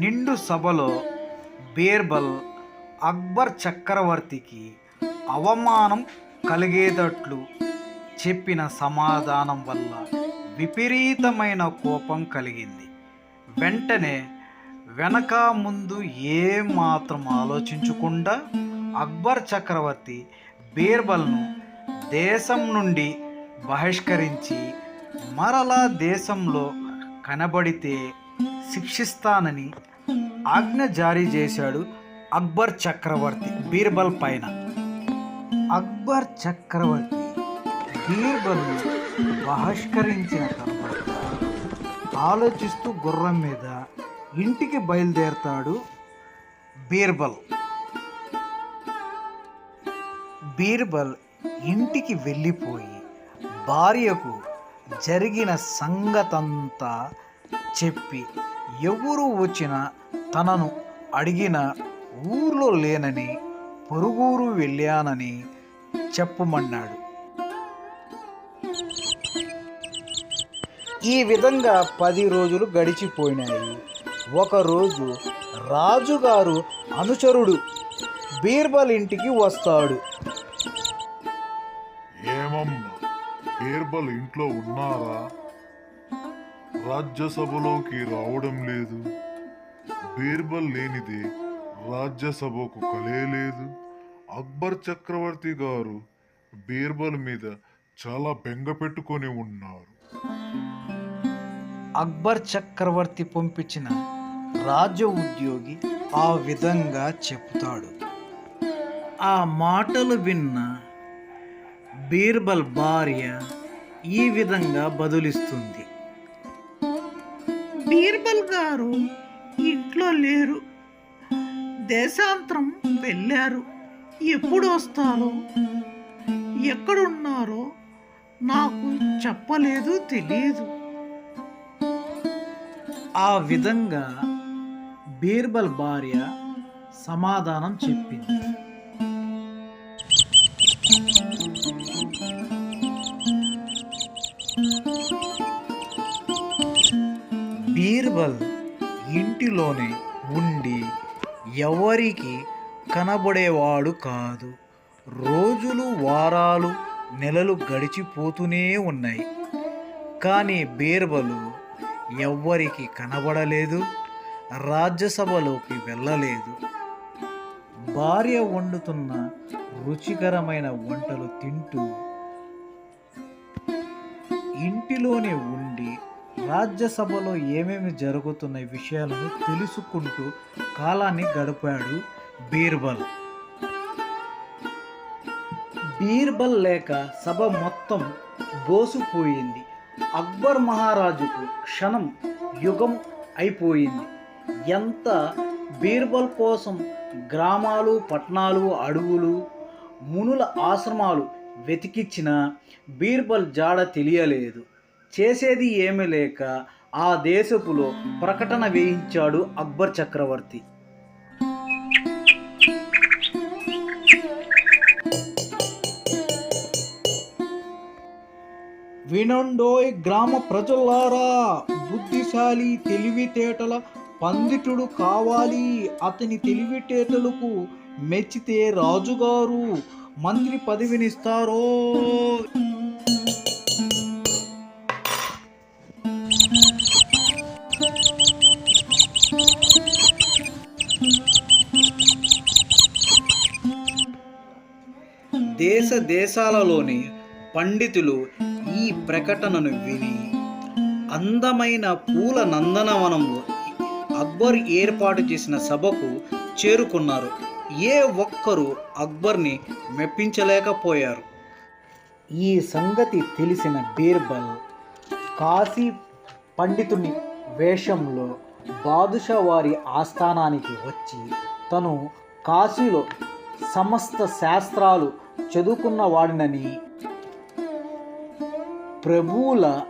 నిండు సభలో బీర్బల్ అక్బర్ చక్రవర్తికి అవమానం కలిగేటట్లు చెప్పిన సమాధానం వల్ల విపరీతమైన కోపం కలిగింది. వెంటనే వెనక ముందు ఏ మాత్రం ఆలోచించకుండా అక్బర్ చక్రవర్తి బీర్బల్ను దేశం నుండి బహిష్కరించి మరలా దేశంలో కనబడితే శిక్షిస్తానని ఆజ్ఞ జారీ చేశాడు అక్బర్ చక్రవర్తి బీర్బల్ పైన. అక్బర్ చక్రవర్తి బీర్బల్ను బహిష్కరించిన తర్వాత ఆలోచిస్తూ గుర్రం మీద ఇంటికి బయలుదేరతాడు బీర్బల్. బీర్బల్ ఇంటికి వెళ్ళిపోయి భార్యకు జరిగిన సంగతంతా చెప్పి ఎవరు వచ్చినా తనను అడిగిన ఊర్లో లేనని పొరుగురు వెళ్ళానని చెప్పమన్నాడు. ఈ విధంగా పది రోజులు గడిచిపోయినాయి. ఒకరోజు రాజుగారు అనుచరుడు బీర్బల్ ఇంటికి వస్తాడు. ఏమమ్మా బీర్బల్ ఇంట్లో ఉన్నారా? రాజ్యసభలోకి రావడం లేదు. బీర్బల్ లేనిదే రాజ్యసభకు కలే లేదు. అక్బర్ చక్రవర్తి గారు బీర్బల్ మీద చాలా బెంగ పెట్టుకొని ఉన్నారు. అక్బర్ చక్రవర్తి పంపించిన రాజ్య ఉద్యోగి ఆ విధంగా చెప్తాడు ఆ మాటలు విన్న బీర్బల్ భార్య ఈ విధంగా బదులిస్తుంది. బీర్బల్ గారు ఇంట్లో లేరు. దేశాంతరం వెళ్ళారు. ఎప్పుడు వస్తారో ఎక్కడున్నారో నాకు చెప్పలేదు తెలియదు ఆ విధంగా బీర్బల్ భార్య సమాధానం చెప్పింది. బీర్బల్ ఇంటిలోనే ఉండి ఎవరికి కనబడేవాడు కాదు. రోజులు వారాలు నెలలు గడిచిపోతూనే ఉన్నాయి. కానీ బీర్బలు ఎవ్వరికి కనబడలేదు రాజ్యసభలోకి వెళ్ళలేదు. భార్య వండుతున్న రుచికరమైన వంటలు తింటూ ఇంటిలోనే ఉండి రాజ్యసభలో ఏమేమి జరుగుతున్న విషయాలను తెలుసుకుంటూ కాలాన్ని గడిపాడు బీర్బల్. బీర్బల్ లేక సభ మొత్తం బోసిపోయింది. అక్బర్ మహారాజుకు క్షణం యుగం అయిపోయింది. ఎంత బీర్బల్ కోసం గ్రామాలు పట్టణాలు అడవులు మునుల ఆశ్రమాలు వెతికిచ్చినా బీర్బల్ జాడ తెలియలేదు. చేసేది ఏమీ లేక ఆ దేశపులో ప్రకటన వేయించాడు అక్బర్ చక్రవర్తి. వినండోయ్ గ్రామ ప్రజలారా బుద్ధిశాలి తెలివితేటల పందిటుడు కావాలి. అతని తెలివితేటలకు మెచ్చితే రాజుగారు మంత్రి పదవినిస్తారో. దేశ దేశాలలోని పండితులు ఈ ప్రకటనను విని అందమైన పూల నందనవనంలో అక్బర్ ఏర్పాటు చేసిన సభకు చేరుకున్నారు. ఏ ఒక్కరూ అక్బర్ని మెప్పించలేకపోయారు. ఈ సంగతి తెలిసిన బీర్బల్ కాశీ పండితుని వేషంలో బాదుషా వారి ఆస్థానానికి వచ్చి తను కాశీలో సమస్త శాస్త్రాలు చదువుకున్న వాడినని ప్రభువుల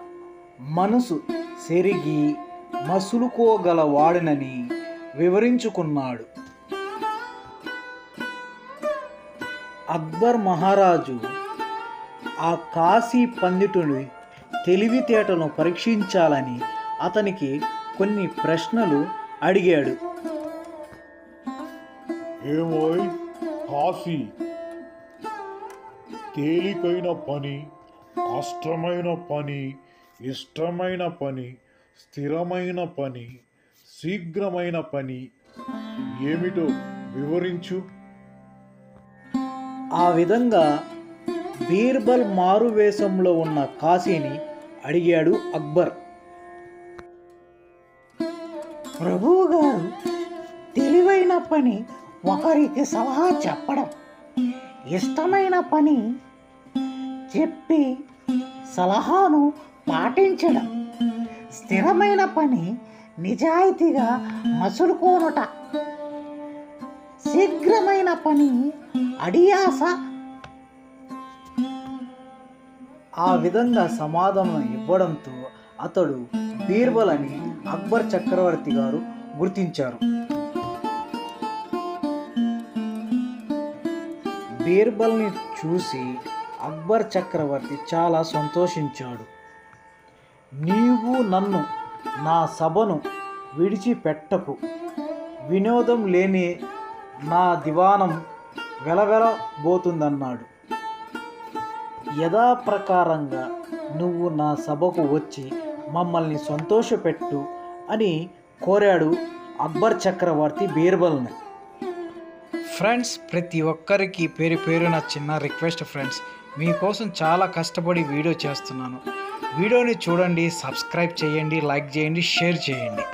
మనసు సెరిగి మసులుకోగలవాడినని వివరించుకున్నాడు. అక్బర్ మహారాజు ఆ కాశీ పండితుడి తెలివితేటను పరీక్షించాలని అతనికి కొన్ని ప్రశ్నలు అడిగాడు. ఏమోయ్ కాశీ. తేలికైన పని కష్టమైన పని ఇష్టమైన పని స్థిరమైన పని శీఘ్రమైన పని ఏమిటో వివరించు. ఆ విధంగా బీర్బల్ మారు వేషంలో ఉన్న కాశీని అడిగాడు అక్బర్. ప్రభువు గారు తెలివైన పని ఒకరికి సలహా చెప్పడం ఇష్టమైన పని చెప్పి సలహాను పాటించడం స్థిరమైన పని నిజాయితీగా మసులుకోనుట శీఘ్రమైన పని అడియాస ఆ విధంగా సమాధానం ఇవ్వడంతో అతడు బీర్బల్ అని అక్బర్ చక్రవర్తి గారు గుర్తించారు. బీర్బల్ని చూసి అక్బర్ చక్రవర్తి చాలా సంతోషించాడు. నీవు నన్ను నా సభను విడిచిపెట్టకు. వినోదం లేని నా దివానం వెలవెలబోతుందన్నాడు. యథాప్రకారంగా నువ్వు నా సభకు వచ్చి మమ్మల్ని సంతోషపెట్టు అని కోరాడు అక్బర్ చక్రవర్తి బీర్బల్ని. ఫ్రెండ్స్ ప్రతి ఒక్కరికి పేరు పేరున చిన్న రిక్వెస్ట్ ఫ్రెండ్స్. మీకోసం చాలా కష్టపడి వీడియో చేస్తున్నాను. వీడియోని చూడండి సబ్స్క్రైబ్ చేయండి లైక్ చేయండి షేర్ చేయండి.